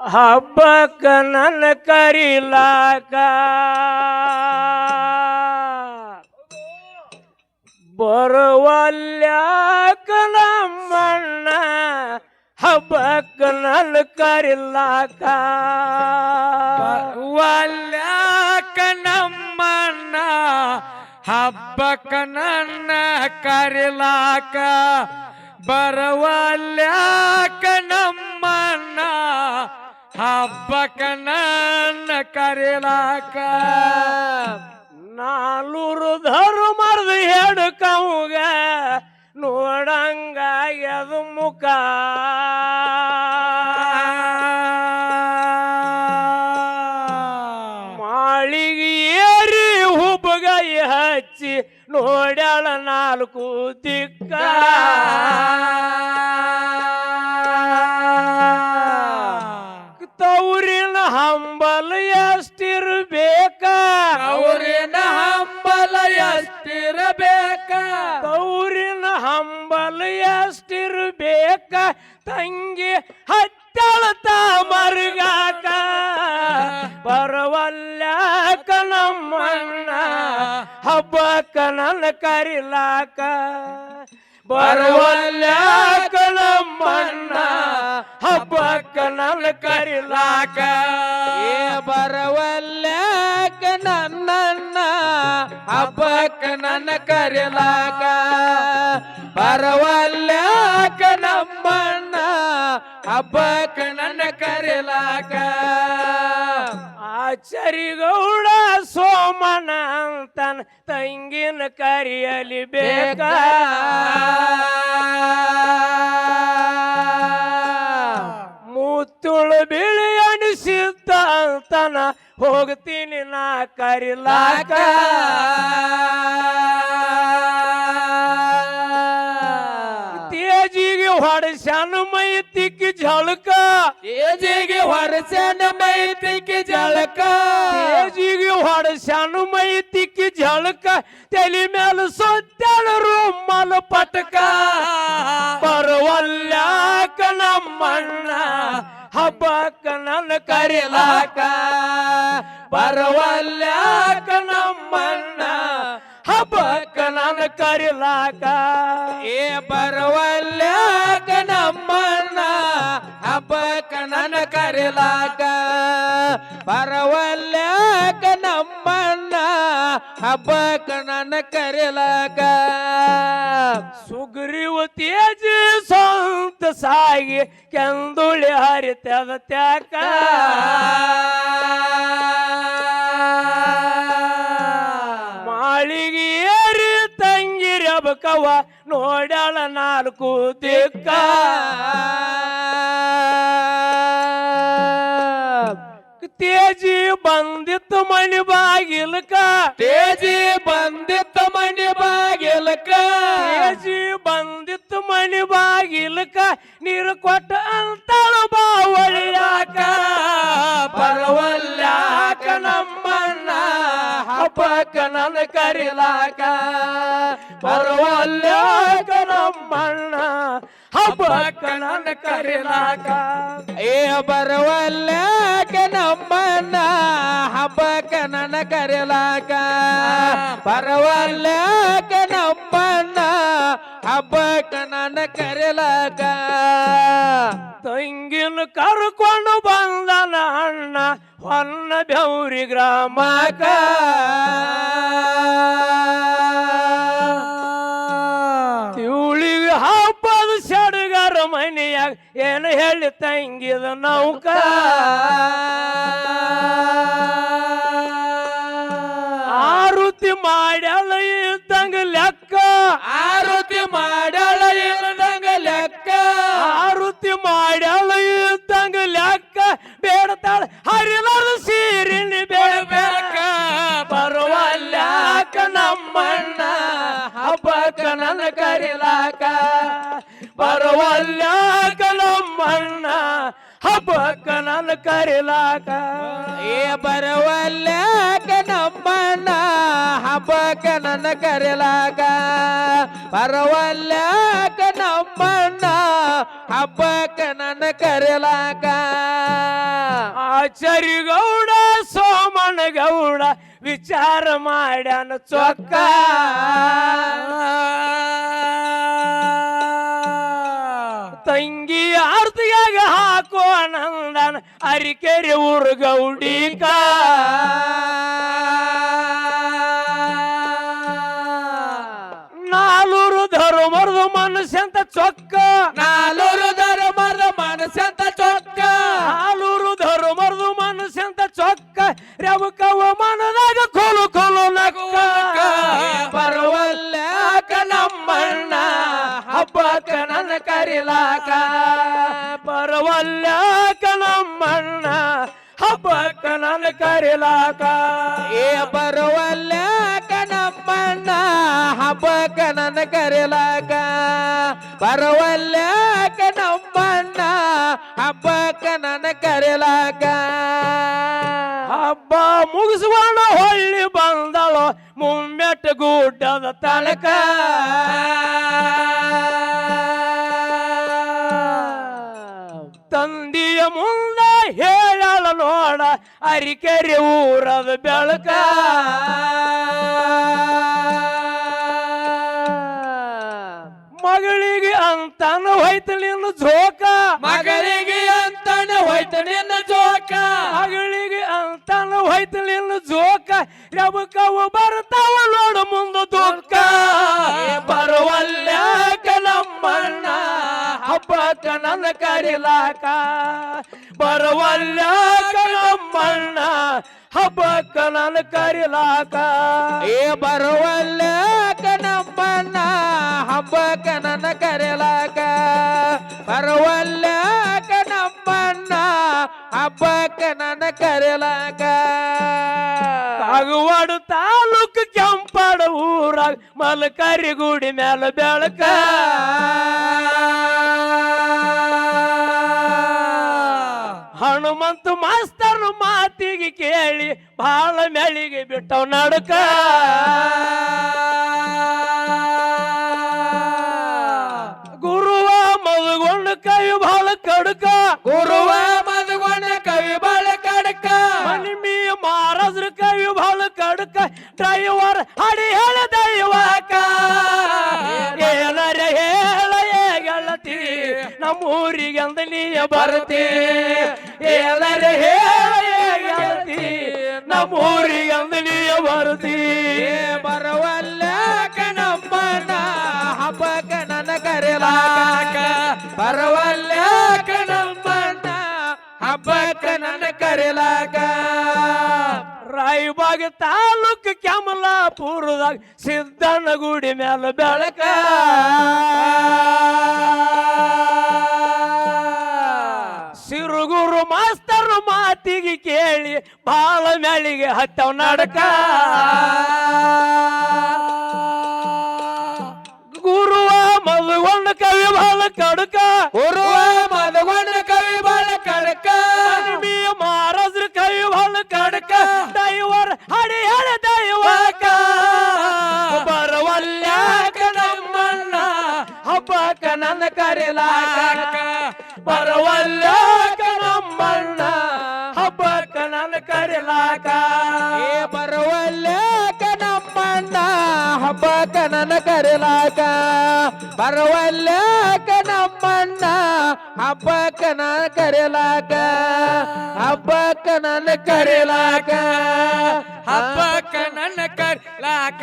ಹಬ್ಬಕ್ಕ ನನ್ನ ಕರಿಲಾಕ. ಬರುವಲ್ಯಾಕ ನಮ್ಮಣ್ಣ ಹಬ್ಬಕ್ಕ ನನ್ನ ಕರಿಲಾಕ. ಬರುವಲ್ಯಾಕ ನಮ್ಮಣ್ಣ ಹಬ್ಬಕ್ಕ ನನ್ನ ಕರಿಲಾಕ. ಬರವಲ್ಯಾಕ ನಮ್ಮನ್ನ ಹಬ್ಬಕ ನನ್ನ ಕರೆಲಾಕ. ನಾಲ್ವರು ಧರ್ಮರ್ದು ನೋಡಂಗ ಹುಬ್ಬಗೈ ಹಚ್ಚಿ ನೋಡ್ಯಾಳ ನಾಲ್ಕು ದಿಕ್ಕ. ತೌರಿನ ಹಂಬಲ್ ಎಷ್ಟಿರ್ಬೇಕ? ಅವರಿನ ಹಂಬಲ ಎಷ್ಟಿರಬೇಕ? ತೌರಿನ ಹಂಬಲ್ ಎಷ್ಟಿರ್ಬೇಕ? ತಂಗಿ ಹತ್ತಳತ ಮರುಗಾಕ ಬರವಲ್ಯಾಕ ನಮ್ಮಣ್ಣ ಹಬ್ಬಕ್ಕ ನನ್ನ ಕರಿಲಾಕ. ಬರವಲ್ಯಾಕ ನಮ್ಮಣ್ಣ ಹಬ್ಬಕ್ಕ ನನ್ನ ಕರಿಲಾಕ. ಏ ಬರವಲ್ಯಾಕ ನನ್ನನ್ನ ಹಬ್ಬಕ್ಕ ನನ್ನ ಕರಿಲಾಕ. ಬರವಲ್ಯಾಕ ಹಬ್ಬಕ್ಕ ನನ್ನ ಕರಿಲಾಕ ಆಚರಿಗೌಡ ಸೋಮನ ಅಂತನ ತಂಗಿನ ಕರಿಯಲಿ ಬೇಕ ಮುತ್ತುಳು ಬಿಳಿ ಅನಿಸಿದ್ದ ಅಂತನ ಹೋಗ್ತೀನಿ ನಾ ಕರಿಲಾಕ ತೇಜಿಗೆ ಹೊಡೆಸನ ಮೈ ತಿಕ್ಕಿ ಝಳಕ ಏಜಿಗೆ ಹೊರಸನ ಮೈತಿಗೆ ಜಳಕ ತೇಜಿಗೆ ಹೊಡೆಸನ ಮೈ ತಿಕ್ಕಿ ಝಳಕ ತಲೆ ಮೇಲೆ ಸೊತ್ತಳ ರುಮ್ಮಲ ಪಟಕ ಬರವಲ್ಯಾಕ ನಮ್ಮಣ್ಣ ಹಬ್ಬಕ್ಕ ನನ್ನ ಕರಿಲಾಕ ಬರವಲ್ಯಾಕ ನಮ್ಮಣ್ಣ ಹಬ್ಬಕ್ಕ ನನ್ನ ಕರಿಲಾಕ. ಏ ಬರವಲ್ಯಾಕ ನಮ್ಮಣ್ಣ ಹಬ್ಬಕ್ಕ ನನ್ನ ಕರಿಲಾಕ. ಬರವಲ್ಯಾಕ ನಮ್ಮಣ್ಣ ಹಬ್ಬಕ್ಕ ನನ್ನ ಕರಿಲಾಕ. ಸುಗ್ರೀವ ತೇಜ ಸ್ವಂತ ಸಾಗಿ ಕೆಂದುಳಿ ಹರಿತದ ತ್ಯಾಕ. ಅಬಕವ ನೋಡ್ಯಾಳ ನಾಲ್ಕು ದಿಕ್ಕ. ತೇಜಿ ಬಂದಿತ್ತು ಮಣಿ ಬಾಗಿಲ್ಕ ತೇಜಿ ಬಂದಿತ್ತ ಮಣಿ ಬಾಗಿಲ್ಕ ತೇಜಿ ಬಂದಿತ್ತು ಮಣಿ ಬಾಗಿಲ್ಕ ನೀರು ಕೊಟ್ಟ ಅಂತಳ ಬಾವಳಿಯಾಕ. ಪರವಲ್ಯಾಕ ನಮ್ಮಣ್ಣ ಹಬ್ಬಕ್ಕ ನನ್ನ ಕರಿಲಾಕ. ಬರವಲ್ಯಾಕ ನಮ್ಮಣ್ಣ ಹಬ್ಬಕ್ಕ ನನ್ನ ಕರಿಲಾಕ. ಏ ಬರವಲ್ಯಾಕ ನಮ್ಮಣ್ಣ ಹಬ್ಬಕ್ಕ ನನ್ನ ಕರಿಲಾಕ. ಬರವಲ್ಯಾಕ ನಮ್ಮಣ್ಣ ಹಬ್ಬಕ್ಕ ನನ್ನ ಕರಿಲಾಕ. ತಂಗಿನ ಕರ್ಕೊಂಡು ಬಂದನ ಅಣ್ಣ ಹೊನ್ನ ಬೆವ್ರಿ ಗ್ರಾಮಕ ಏನು ಹೇಳಿ ತಂಗಿದ ನೌಕ? ಆರುತಿ ಮಾಡ್ಯಾಳ ಇದ್ದಂಗ ಲೆಕ್ಕ. ಆರುತಿ ಮಾಡ್ಯಾಳ ಇಲ್ಲದಂಗ ಲೆಕ್ಕ. ಆರುತಿ ಮಾಡ್ಯಾಳ ಇದ್ದಂಗ ಲೆಕ್ಕ. ಬೇಡತಾಳ ಹರಿಲಾರ ಸೀರಿನಿ ಬೇಡಬೇಕ ಬರುವಲ್ಯಾಕ ನಮ್ಮಣ್ಣ ಹಬ್ಬಕ್ಕ ನನ್ನ ಕರಿಲಾಕ. ಬರುವಲ್ಯಾಕ ನಮ್ಮಣ್ಣ ಹಬ್ಬಕ್ಕ ನನ್ನ ಕರಿಲಾಕ. ಏ ಬರವಲ್ಯಾಕ ನಮ್ಮಣ್ಣ ಹಬ್ಬಕ್ಕ ನನ್ನ ಕರೆಲಾಕ. ಬರವಲ್ಯಾಕ ನಮ್ಮಣ್ಣ ಹಬ್ಬಕ್ಕ ನನ್ನ ಕರೆಲಾಕ. ಆಚಾರಿಗೌಡ ಸೋಮನ ಗೌಡ ವಿಚಾರ ಮಾಡ್ಯಾನ ಚೊಕ್ಕ. ಅರಿಕೆರೆ ಊರು ಗೌಡಿಕ. ನಾಲೂರು ಧರ್ಮರ್ದು ಮನುಷ್ಯಂತ ಚೊಕ್ಕ. ನಾಲೂರು ನನ್ನ ಕರಿಲಾಕ ಬರವಲ್ಯಾಕ ನಮ್ಮಣ್ಣ ಹಬ್ಬಕ್ಕ ನನ್ನ ಕರಿಲಾಕ. ಏ ಬರವಲ್ಯಾಕ ನಮ್ಮಣ್ಣ ಹಬ್ಬಕ್ಕ ನನ್ನ ಕರಿಲಾಕ. ಬರವಲ್ಯಾಕ ನಮ್ಮಣ್ಣ ಹಬ್ಬಕ್ಕ ನನ್ನ ಕರಿಲಾಕ. ಹಬ್ಬ ಮುಗಿಸುವಣ ಹೊಳ್ಳಿ ಬಂದಳು ಮುಮ್ಮೆಟ್ಟ ಗುಡ್ಡದ ತನಕ. ನೋಡ ಅರಿಕೆರೆ ಊರದ ಬೆಳಕ. ಮಗಳಿಗೆ ಅಂತಾನು ಹೋಯ್ತು ನಿನ್ನ ಜೋಕ. ಮಗಳಿಗೆ ಹೋಯ್ತು ನಿನ್ನ ಜೋಕ. ಮಗಳಿಗೆ ಅಂತಾನು ಹೋಯ್ತು ನಿನ್ನ ಜೋಕ. ರಬಕವು ಬರ್ತಾವ ನೋಡು ಮುಂದ ದೋಕ ಬರುವಲ್ಯಾಕ ನಮ್ಮಣ್ಣ. ಹಬ್ಬಕ್ಕ ನನ್ನ ಕರಿಲಾಕ. ಬರುವಲ್ಯಾಕ ನಮ್ಮಣ್ಣ. ಹಬ್ಬಕ್ಕ ನನ್ನ ಕರಿಲಾಕ. ಏ ಬರುವಲ್ಯಾಕ ನಮ್ಮಣ್ಣ. ಹಬ್ಬಕ್ಕ ನನ್ನ ಕರಿಲಾಕ. ಬರುವಲ್ಯಾಕ ಹಬ್ಬಕ್ಕ ನನ್ನ ಕರೆಲಾಕ ಕಾಗವಾಡ ತಾಲೂಕು ಕೆಂಪಾಡ ಊರಾಗ ಮಲಕರಿ ಗುಡಿ ಮ್ಯಾಲ ಬೆಳಕ. ಹನುಮಂತ ಮಾಸ್ತರ್ ಮಾತಿಗೆ ಕೇಳಿ ಬಾಳ ಮೇಳಿಗೆ ಬಿಟ್ಟವ್ ನಡಕ. ಗುರುವ ಮಲಗೊಂಡ ಕೈ ಬಾಳ ಕಡಕ. ಗುರುವ ಕಡಕ ಡ್ರೈವರ್ ಹಡಿ ಹೇಳ ದೈವಕ ಏನರ ಹೇಳ ಗೆಳತಿ ನಮ್ಮೂರಿಗೆ ಅಂದ ನೀ ಬರ್ತಿ. ಏನರ ಹೇಳ ಗೆಳತಿ ನಮ್ಮೂರಿಗೆ ಅಂದ ನೀ ಬರ್ತಿ ಬರವಲ್ಲ ಬರವಲ್ಯಾಕ ಹಬ್ಬಕ ನನ ಕರೆಲಾಕ. ಬರವಲ್ಲ ನಮ್ಮಣ್ಣ ಹಬ್ಬಕ ನನ್ನ ಕರೆಲಾಕ. ರಾಯಬಾಗ ತಾಲೂಕ್ ಕ್ಯಾಮಲಾಪುರದಾಗ ಸಿದ್ಧನ ಗುಡಿ ಮ್ಯಾಲ ಬೆಳಕ. ಸಿರುಗುರು ಮಾಸ್ತರ್ ಮಾತಿಗೆ ಕೇಳಿ ಬಾಳ ಮ್ಯಾಲಿಗೆ ಹತ್ತವ ನಡಕ. ಗುರುವ ಮದುಗೊಂಡ ಕವಿ ಬಾಳ ಕಡಕ. ಗುರುವ ಹಬ್ಬಕ್ಕ ನನ್ನ ಬರವಲ್ಲ ನಮ್ಮಣ್ಣ ಹಬ್ಬಕ್ಕ ನನ್ನ ಕರೆಲಾಕ ಏ ಬರವಲ್ಲ ನಮ್ಮಣ್ಣ ಹಬ್ಬಕ್ಕ ನನ್ನ ಕರೆಲಾಕ ಬರವಲ್ಲ ನಮ್ಮಣ್ಣ ಹಬ್ಬಕ್ಕ ನನ್ನ ಕರೆಲಾಕ ಹಬ್ಬಕ್ಕ ನನ್ನ ಕರೆಲಾಕ ಹಬ್ಬಕ್ಕ ನನ್ನ ಕರ್ಲಾಕ